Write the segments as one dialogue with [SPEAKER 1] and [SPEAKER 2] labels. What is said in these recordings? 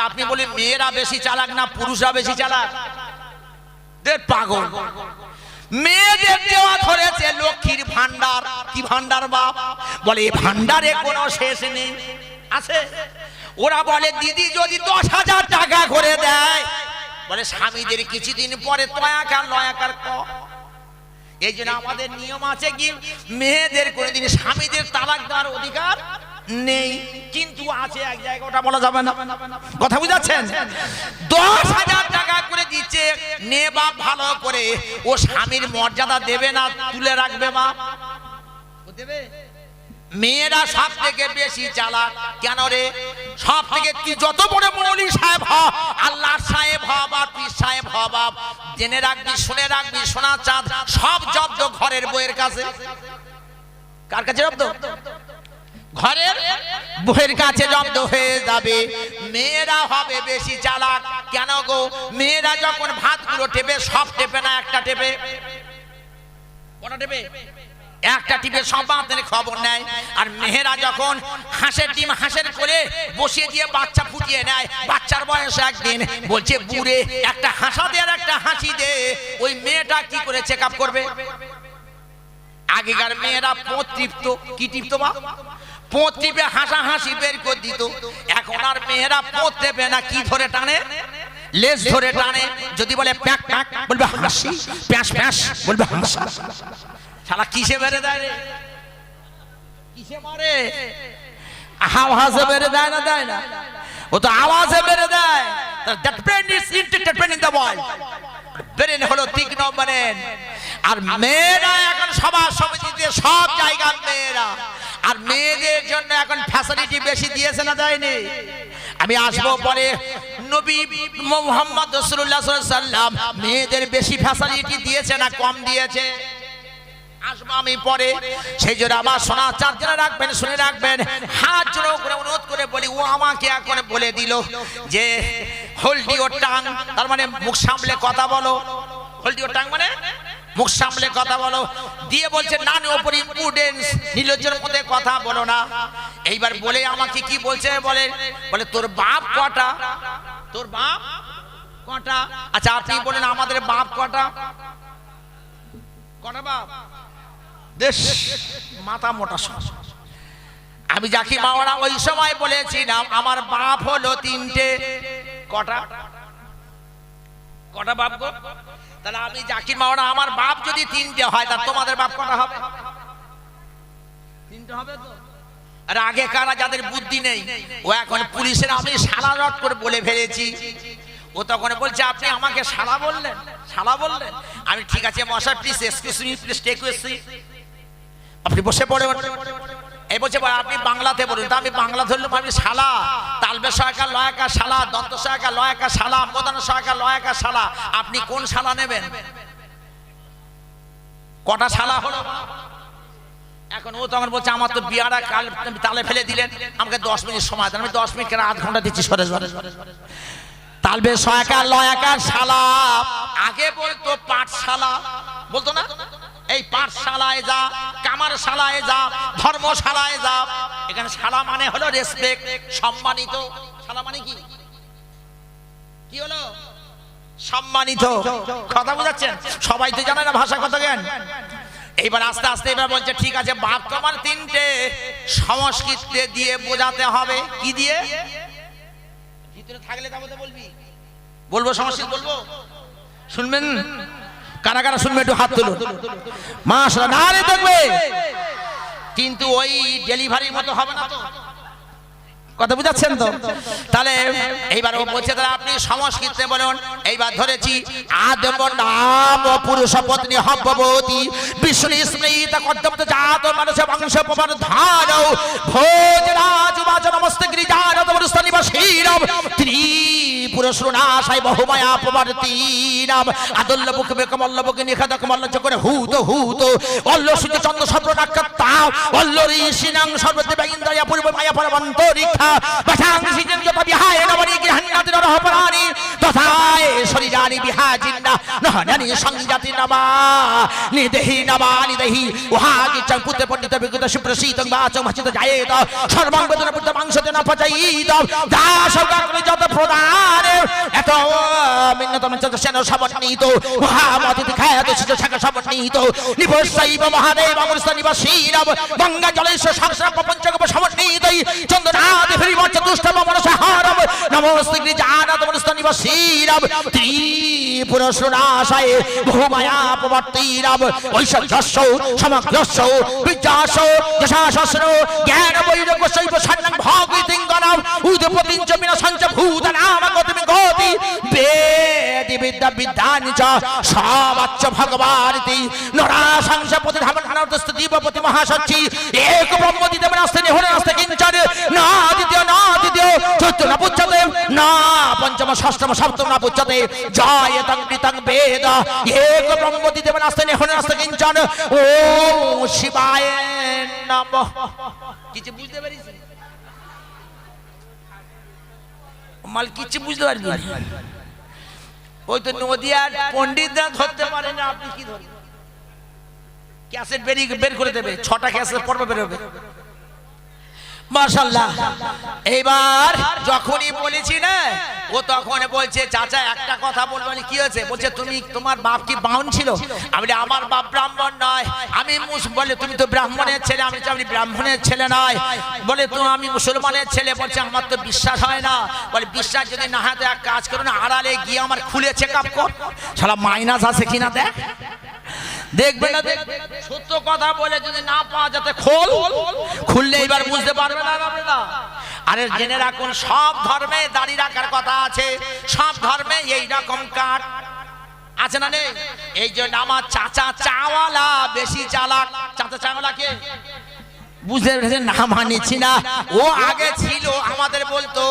[SPEAKER 1] আচ্ছা আপনি বলেন মেয়েরা বেশি চালাক না পুরুষরা বেশি চালাক? পাগল। মেয়েদের দেওয়া ধরেছে লক্ষ্মীর ভান্ডার কি ভান্ডার বাপ? বলে এই ভান্ডারে কোনো শেষ নেই। আছে? ওরা বলে, দিদি যদি দশ হাজার টাকা করে দেয়, বলে, স্বামীদের কিছুদিন পরে তয়াকার, লয়াকার ক। এই জন্য আমাদের নিয়ম আছে কি? মেয়েদের কোনোদিন স্বামীদের তালাক দেওয়ার অধিকার নেই। কিন্তু আছে এক জায়গায়, ওটা বলা যাবে না। কথা বুঝাচ্ছেন? দশ হাজার টাকা করে দিচ্ছে। নে বাপ, ভালো করে। ও স্বামীর মর্যাদা দেবে না, তুলে রাখবে মা। দেবে? মেয়েরা সব থেকে বেশি চালাক। কেন রে? সব থেকে তুই যত বড় মৌলি সাহেব হ, আল্লাহ সাহেব হ, বা পীর সাহেব হ, বাপ। জেনে রাখবি, শুনে রাখবি সোনা চাঁদ, সব জব্দ ঘরের বইয়ের কাছে। কার কাছে জব্দ? ঘরের বইয়ের কাছে জব্দ হয়ে যাবে। মেয়েরা হবে বেশি চালাক। কেন গো? মেয়েরা যখন ভাতগুলো টেপে, সব টেপে না, একটা টেপে? টেপে? একটা টিপে বাঁধের খবর নেয়। আর মেহেরা যখন হাঁসের ডিম হাঁসের করে বসিয়ে দিয়ে বাচ্চা ফুটিয়ে নেয়, বাচ্চার বয়স একদিন, বলছে, বুড়ে, একটা হাসা দে আর একটা হাসি দে। ওই মেয়েটা কি করে চেক করবে? আগেকার মেয়েরা টিপত কি টিপত বা? পোঁত টিপে হাসা হাসি বের করে দিত। এখন আর মেয়েরা পোঁত না, কি ধরে টানে? লেজ ধরে টানে, যদি বলে প্যাক প্যাক, বলবে হাসি, প্যাঁস প্যাঁস, বলবে হাসা। শালা কিসে বেড়ে দেয় রে? কিসে মারে? আওয়াজে বেড়ে দেয় না দেয় না? ও তো আওয়াজে বেড়ে দেয়। That brain is entertainment in the world brain হলো তীক্ষ্ণ ব্রেন আর মেয়েরা এখন সবার সমিতিতে সব জায়গার মেয়েরা আর মেয়েদের জন্য এখন ফ্যাসিলিটি বেশি দিয়েছে না দেয়নি? আমি আসব পরে। নবী মোহাম্মদ রসুল্লাহ সাল্লাম মেয়েদের বেশি ফ্যাসিলিটি দিয়েছে না কম দিয়েছে? আসব আমি পরে। সেই জন্য আমার সোনা চারজনে রাখবেন, শুনে রাখবেন। হাত জোড়ো করে অনুরোধ করে বলি, ও আমাকে এখন বলে দিল যে হোল্ডি ও টাং, তার মানে মুখ সামলে কথা বলো। হোল্ডি ও টাং মানে মুখ সামলে কথা বলো। দিয়ে বলছে, না ওপর ইম্পর্টেন্স নির্লজ্জের মধ্যে কথা বলো না। এইবার বলে আমাকে কি বলছে বলে? বলে, তোর বাপ কটা? তোর বাপ কটা? আচ্ছা আপনি বলেন, আমাদের বাপ কটা? কটা বাপ? দেশ, মাথা মোটা সব। আমি জাকি মাওয়ারা ওই সময় বলেছিলাম, আমার বাপ হলো তিনটে। কটা? কটা বাপ গো? তাহলে আমি জাকির মাওয়ারা আমার বাপ যদি তিনটে হয় তা তোমাদের বাপ কটা হবে? তিনটে হবে তো। আর আগে কারা যাদের বুদ্ধি নেই ও এখন পুলিশের আমি সারা রট করে বলে ফেলেছি। ও তখন বলছে আপনি আমাকে শালা বললেন শালা বললেন? আমি ঠিক আছে মশাই please excuse me please take আপনি বসে পড়ে এই বলছে আপনি বাংলাতে বলুন। তা আমি বাংলা ধরলাম আমি শালা, তালবে সহায়কা লয়াকা শালা দন্ত সহায়কা লয়াকা শালা, প্রধান সহায়কা লয়াকা শালা, আপনি কোন শালা নেবেন? কটা শালা হলো? এখন ও তখন বলছে, আমার তো বিয়ারা কাল তালে ফেলে দিলেন, আমাকে দশ মিনিট সময় দেন। আমি দশ মিনিট কেন আধ ঘণ্টা দিচ্ছি? সরে সরে তালবে সহায়কার, লয়াকার শালা, আগে বলতো পাঠশালা বলতো না? এই পাঠশালায় যা কামার শালায় যা, ধর্মশালায় যা, এখানে শালা মানে হলো রেসপেক্ট সম্মানিত। শালা মানে কি? কি হলো? সম্মানিত। কথা বুঝাচ্ছেন? সবাই তো জানে না ভাষা কথা জ্ঞান। এইবার আস্তে আস্তে এবার বলছে, ঠিক আছে, বাপ তোমার তিনটে সংস্কৃতে দিয়ে বোঝাতে হবে। কি দিয়ে? ভিতরে থাকলে তাবো বলবি। বলব সংস্কৃত বলব? শুনবেন? কারা কারা শুনবে একটু হাত তুলুন। মাসরা না রে দেখবে। কিন্তু ওই ডেলিভারির মতো হবে না তো। কথা বুঝাচ্ছেন তো? তাহলে এইবার বলছে তাহলে আপনি সংস্কৃতে বলুন। এইবার ধরেছি আদম নাম পুরুষ পত্নী হব্ববতী বিষ্ণু স্মৃত কদ্যমত জাত মানুষ বংশ পবন ধার ভোজ রাজ বাজ নমস্তে গিরিজার তমরুস্ত নিবাসীরম ত্রিপুরুষ রুণাশাই বহুমায়া পবর্তীনাম আদল্য বুক বেকমল্ল বুকে নিখাদ কমল্ল চকরে হুত হুত অল্ল সূর্য চন্দ্র সর্ব নক্ষত্রা অল্ল ঋষিনাং সর্বদেব ইন্দ্রিয়া পূর্ব মায়া পরমন্তরিক্ষা বসাং সিজন যত বিহায় নবনি গৃহান্নাতি নরহপরানি শরীরানি বিহাজিন্না, নহনানি সংজাতি নমা নিদেহি নমা, নিদেহি। উহাগি চং পুত্র পণ্ডিত বিগত সুপ্রসীত বাচং ভাচিত জায়েত সর্বং বেদন পুত্র মাংস দেন পচাইত। দাস যত প্রদান, এত মিন্নতম চতুর্সেন সমন্বিত মহামতিথি খায়াত শিশু শাখা সমন্বিত নিবশৈব মহাদেব অমৃত নিবাসীরাম গঙ্গা জলেশ্বর সহস্রাম পঞ্চগপ সমন্বিত চন্দ্রনাথ হরিম চতুষ্টম মনসহারম নমস্তে গিরিজানাথ মনস্ত নিবাসীরাম ত্রিপুর সুনাশায় বহুমায়া প্রবর্তীরাম ঐশ্বর্যস্য সমগ্রস্য বিদ্যাস যশাশস্র জ্ঞান বৈরগ্য শৈব সন্ন্যাং ভগিতিঙ্গনাম উদপতিঞ্চ বিনা সঞ্চ ভূতনাম গতিমি গতি বেদি বিদ্যা বিদ্যানি চ সবাচ্চ ভগবানিতি নরা সংস পতি ধামনার্দস্ত দীপপতি মহাসচ্চি এক ব্রহ্ম দিদেব নাস্তে নিহরে নাস্তে কিঞ্চন না দ্বিতীয় না দ্বিতীয় চতুর্থ না পুচ্ছতে না পঞ্চম, ষষ্ঠম, সপ্তম না পুচ্ছতে বেদ এক ব্রহ্ম দিদেব নাস্তে নিহরে নাস্তে কিঞ্চন ও শিবায় কিছু বুঝতে পারিস মাল কিছু বুঝতে পারবি ওই তো নদিয়ার পণ্ডিতরা ধরতে পারে না আপনি কি ধরবেন ক্যাসেট বেরিয়ে বের করে দেবে। ছটা ক্যাসেট পর্ব বেরোবে। মাশাল্লাহ এইবার যখনই বলেছি না ও তখন বলছে চাচা একটা কথা বলব। বলি, কি হয়েছে? বলছে তুমি তোমার বাপ কি বাউন ছিল? আমি আমার বাপ ব্রাহ্মণ নয়। আমি বলে তুমি তো ব্রাহ্মণের ছেলে। আমি আপনি ব্রাহ্মণের ছেলে নয়। বলে তো আমি মুসলমানের ছেলে? বলছে আমার তো বিশ্বাস হয় না। বলে বিশ্বাস যদি না হয় তো এক কাজ করো না আড়ালে গিয়ে আমার খুলে চেক আপ কর মাইনাস আছে কিনা দেখ। দেখবে না সত্য কথা বলে যদি না পাওয়া যাতে খোল খুললে এবার বুঝতে পারবে না আরে জেনে রাখুন সব ধর্মে দাড়ি রাখার কথা আছে। সব ধর্মে এই রকম কাট আছে না নেই? এই জন্য আমার চাচা চাওয়ালা বেশি চালাক। চাচা চাওয়ালা কে? বুঝতে পেরেছেন? না মানিছি না। ও আগে ছিল আমাদের বলতো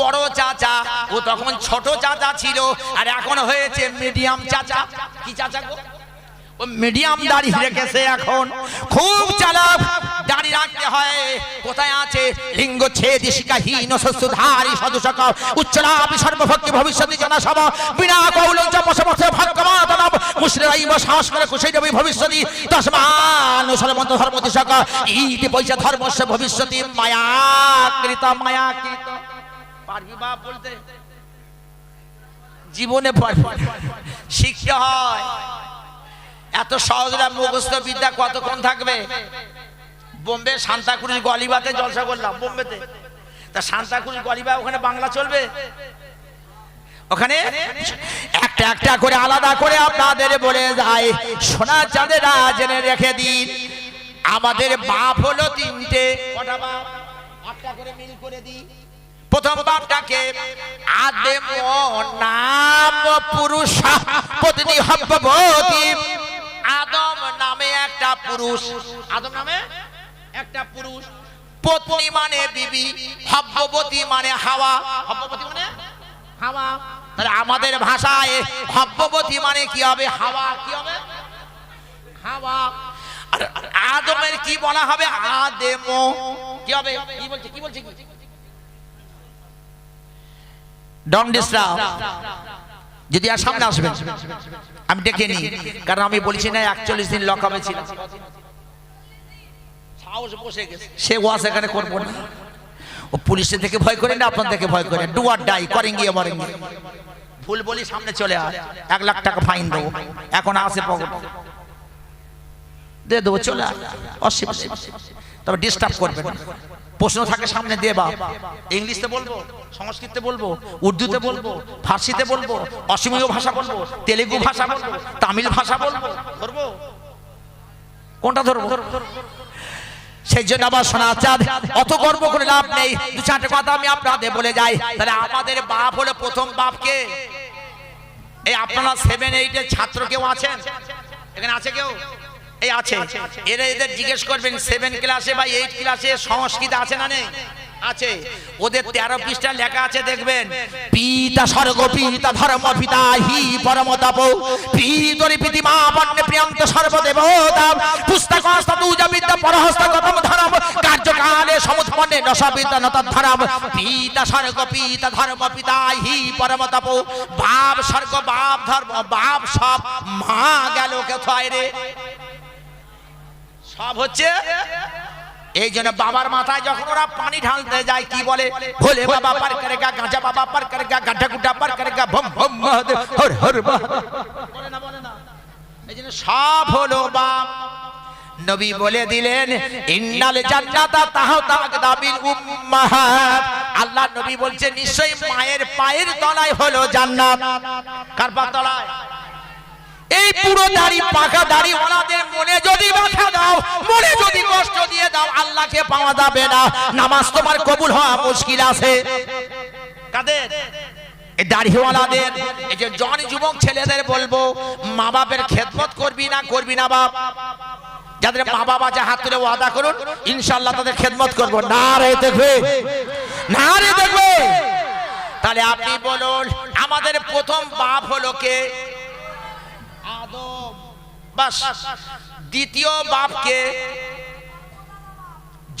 [SPEAKER 1] বড় চাচা ও তখন ছোট চাচা ছিল আর এখন হয়েছে মিডিয়াম চাচা। কি চাচা গো? মিডিয়াম দাড়ি রেখেছে এখন। খুব চালাক দাড়ি রাখতে হয়। কোথায় আছে? লিঙ্গ ছেদি শিকাহীন শস্যধারী সদুষক উচ্চলাপি সর্বভক্তি ভবিষ্যতি জনসভ বিনা কৌলং পশবৎস ভগবাতনম মুশ্রিরাইব সাহস করে কুশৈরবি ভবিষ্যতি তসমান সর্বন্ত ধর্মতি সক ইতি পয়সা ধর্মস্য ভবিষ্যতি মায়াকৃত মায়াকৃত। পারবি বাপ বলতে? জীবনে পারবি শিখতে হয়। এত সহজরা মুখস্থ বিদ্যা কতক্ষণ থাকবে? বোম্বে সান্তাকুড়ির গলিবাতে জলসা করলাম, বোম্বেতে। তা সান্তাকুড়ির গলিবা, ওখানে বাংলা চলবে? ওখানে? একটা একটা করে আলাদা করে আপনাদের বলে যায়, সোনা চাঁদেরা জেনে রেখে দিন। আমাদের বাপ হলো তিনটে প্রথম বাপটাকে আদেম নাম পুরুষ, পত্নী হব্ববতী। আদম নামে একটা পুরুষ। আদম নামে? একটা পুরুষ। পত্নী মানে বিবি হব্ববতী মানে হাওয়া। হব্ববতী মানে? হাওয়া। তাহলে আমাদের ভাষায় হব্ববতী মানে কি হবে? হাওয়া কি হবে? হাওয়া। আর আদমের কি বলা হবে? আদেম। কি হবে? কি বলছে? কি বলছে ডন ডিস্টার্ব যদি আর সামনে আসবেন আমি ডেকে নিই কারণ আমি বলছি না একচল্লিশ দিন লকআপে ছিলাম। সাহস সে ওয়াস এখানে করব না। ও পুলিশের থেকে ভয় করে না আপনার থেকে ভয় করে। ডুয়ার ডাই করেন গিয়ে মরেন গিয়ে। ভুল বলি সামনে চলে আয়। এক লাখ টাকা ফাইন দেবো। এখন আসে পকেট। দিয়ে দেবো চলে আয়। তবে ডিস্টার্ব করবে না। প্রশ্ন থাকে সামনে দিয়ে বাপ। ইংলিশে বলব? সংস্কৃতে বলব উর্দুতে বলব ফার্সিতে বলব অসমীয় ভাষা বলব তেলেগু ভাষা বলব তামিল ভাষা বলব। ধরবো কোনটা ধরবো সেই জন্য আবার সোনা চাঁদ অত গর্ব করে লাভ নেই। দু চারটে কথা আমি আপনাদের বলে যাই। তাহলে আমাদের বাপ হলো প্রথম বাপকে। এই আপনারা সেভেন এইটের ছাত্র কেউ আছেন? এখানে আছে কেউ? এই আছে। এরা এদের জিজ্ঞেস করবেন সেভেন ক্লাসে বা এইট ক্লাসে সংস্কৃত আছে না নেই? আছে। ওদের তেরো পৃষ্ঠা লেখা আছে দেখবেন পিতা স্বর্গ পিতা ধর্ম পিতা হি পরম তপ পিতরি পিতি মা বন্যে প্রিয়ন্ত সর্বদেবতা পুস্তক বিদ্যা পরহস্ত গতম ধরম কার্যকালে সমুৎপন্নে নশা বিদ্যা নত ধরম। পিতা স্বর্গ পিতা ধর্ম পিতা হি পরম তপ বাপ স্বর্গ বাপ ধর্ম বাপ সব মা গেল কোথায় রে? সব হচ্ছে এই জন্য বাবার মাথায় যখন ওরা পানি ঢালতে যায় কি বলে? ভোলে বাবা পার করেগা গাঁজা বাবা পার করেগা গাঁঠা গুটা পার করেগা ভম ভম মহাদেব হর হর মহাদেব। বলে না বলে না। এই জন্য সব হলো বাপ। নবী বলে দিলেন ইন্নাল জান্নাতা তাহতা আকদাবিল উম্মাহাত। আল্লাহ নবী বলছে নিশ্চয়ই মায়ের পায়ের তলায় হলো জান্নাত। কার পা তলায়? এই পুরো দাড়ি, পাকা দাড়ি ওনাদের মনে যদি ব্যথা দাও, মনে যদি কষ্ট দিয়ে দাও, আল্লাহকে পাওয়া যাবে না। নামাজ তোমার কবুল হওয়া মুশকিল আছে। কাদের? যাদের মা হাত তুলে ওয়াদা করুন তাদের করব। না রে, দেখবে? না রে তাহলে আপনি বলুন, আমাদের প্রথম বাপ হলো কে? দ্বিতীয় বাপকে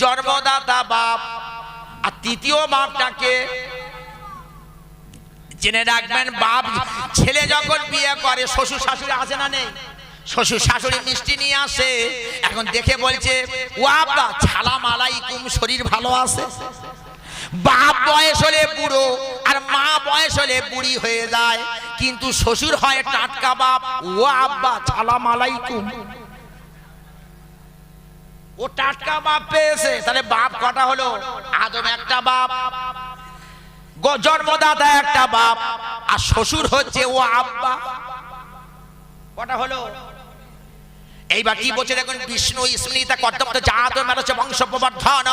[SPEAKER 1] জন্মদাতা বাপ, আর তৃতীয় বাপটাকে জেনে রাখবেন, বাপ, ছেলে যখন বিয়ে করে, শ্বশুর শাশুড়ি আছে না নেই। শ্বশুর শাশুড়ি মিষ্টি নিয়ে আসে, এখন দেখে বলছে ও ছালা মালাইকুম, শরীর ভালো আছে? বাপ বয়স হলে বুড়ো আর মা বয়স হলে বুড়ি হয়ে যায়। কিন্তু শ্বশুর হয় টাটকা বাপ। ও আব্বা ছালা মালাইকুম ও টাটকা বাপ পেয়েছে। তাহলে বাপ কটা হলো? আদম একটা বাপ। জন্মদাতা একটা বাপ। আর শ্বশুর হচ্ছে ও আব্বা। কটা হলো? এইবার কি বলছে দেখুন, বিষ্ণু, স্মৃতা, কর্দন্ত জাত মেরেছে বংশ প্রবর্ধন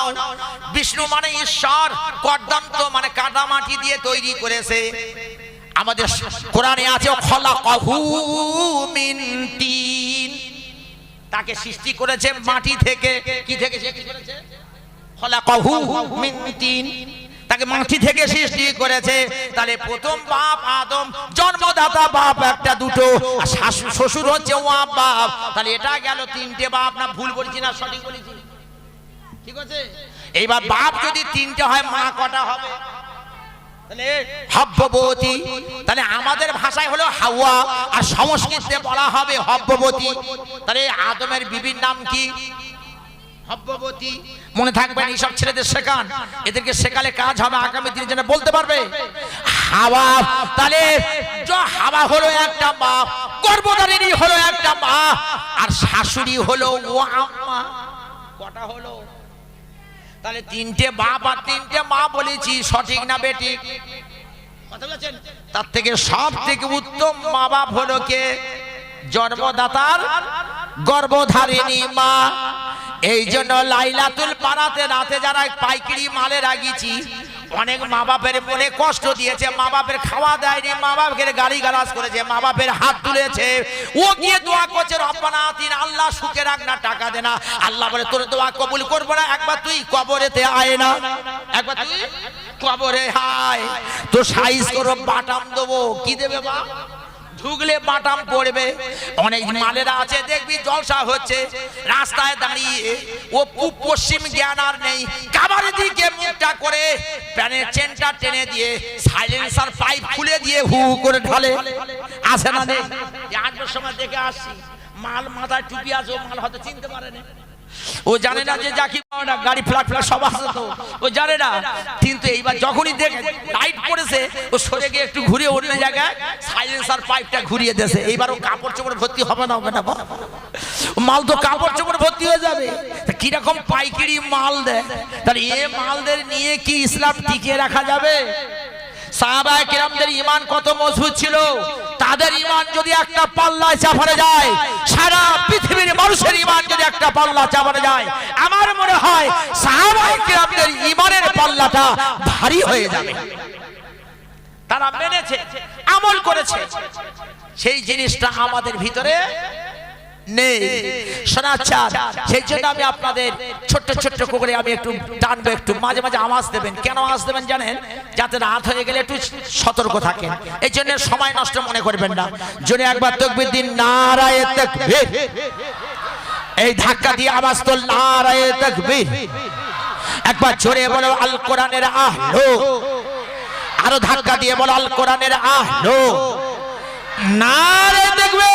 [SPEAKER 1] বিষ্ণু মানে ঈশ্বর, কর্দন্ত মানে কাদা মাটি দিয়ে তৈরি করেছে। আমাদের কোরআনে আছে খলা কহু মিন তিন। তাকে সৃষ্টি করেছে মাটি থেকে। কি থেকে সৃষ্টি করেছে? খলাকাহু মিন তিন। তাকে মাটি থেকে সৃষ্টি করেছে। তাহলে প্রথম বাপ আদম, জন্মদাতা বাপ একটা দুটো, আর শাশু- শ্বশুর হচ্ছে ও বাপ। তাহলে এটা গেল তিনটে বাপ, না ভুল বলছি না সঠিক বলেছি? ঠিক আছে? এইবার বাপ যদি তিনটে হয়, মা কটা হবে? হব্যবতী। তাহলে আমাদের ভাষায় হলো হাওয়া, আর সংস্কৃতে বলা হবে হব্যবতী। তাহলে আদমের বিবির নাম কি? হব্যবতী মনে থাকবেন এইসব ছেলেদের শেখান। এদেরকে শেখালে কাজ হবে, আগামী দিনে যেন বলতে পারবে, হাওয়া, তাহলে হাওয়া হলো একটা বাপ গর্ভধারিণী হলো একটা মা, আর শাশুড়ি হলো ও আম্মা। কটা হলো? তাহলে তিনটে বাপ আর তিনটে মা বলেছি, সঠিক না বেঠিক? তার থেকে সব থেকে উত্তম মা বাপ হলো কে? জন্মদাতার গর্ভধারিণী মা। এই জন্য লাইলাতুল পাড়াতে রাতে যারা পাইকারি মালে রাগিছি, অনেক মা বাপের মনে কষ্ট দিয়েছে মা বাপের খাওয়া দেয়নি মা বাপের গাড়ি গালাজ করেছে মা বাপের হাত তুলেছে। ও গিয়ে দোয়া করছে, রব্বানা তিন আল্লাহ সুখে রাখ না, টাকা দে না। আল্লাহ বলে, তোর দোয়া কবুল করব না, একবার তুই কবরেতে আয় না। একবার তুই কবরে হায় তো সাইজ করো, বাটাম দেবো। কি দেবে বা ঢুকলে বাটাম পড়বে। অনেক মালেরা আছে, দেখবি জলসা হচ্ছে। রাস্তায় দাঁড়িয়ে ও পূব পশ্চিম জ্ঞান আর নেই। কাবার দিকে মুখটা করে প্যানের চেনটা টেনে দিয়ে সাইলেন্সার পাইপ খুলে দিয়ে হু করে ঢালে। আসে না নেই সময় দেখে আসছি। মাল মাথায় টুপি আছে মাল হয়তো চিনতে পারে না ও জানে না যে জাকি না গাড়ি ফ্ল্যাট ফ্ল্যাট সব আছে তো। ও জানে না। কিন্তু এইবার যখনই দেখে লাইট পড়েছে, ও সরে গিয়ে একটু ঘুরে অন্য জায়গায় সাইলেন্সার পাইপটা ঘুরিয়ে দেছে এইবার ও কাপড় চোপড় ভর্তি হবে না হবে না? মাল তো কাপড় চোপড় ভর্তি হয়ে যাবে। কীরকম পাইকারি মাল দেয় তাহলে এ মালদের নিয়ে কি ইসলাম টিকিয়ে রাখা যাবে? সাহাবায়ে কেরামদের ঈমান কত মজবুত ছিল। তাদের ইমান যদি একটা পাল্লায় চাপানো যায়, সারা পৃথিবীর মানুষের ইমান যদি একটা পাল্লা চাপানো যায়, আমার মনে হয় সাহাবাহিকের ইমানের পাল্লাটা ভারী হয়ে যাবে। তারা মেনেছে, আমল করেছে। সেই জিনিসটা আমাদের ভিতরে নেই। শোনাচ্ছেন সেই জন্য আমি আপনাদের ছোট্ট ছোট্ট করে আমি একটু টানবো, একটু মাঝে মাঝে আওয়াজ দেবেন। কেন আওয়াজ দেবেন জানেন? যাতে রাত হয়ে গেলে একটু সতর্ক থাকেন। এই জন্য সময় নষ্ট মনে করবেন না। জন্য একবার তকবির দিন, নারায়ে তাকবীর। এই ধাক্কা দিয়ে আওয়াজ তো নারায়ে তাকবীর। একবার জোরে বলো, আল কোরআনের আহলো। আরও ধাক্কা দিয়ে বলো, আল কোরআনের আহলো। নারে দেখবে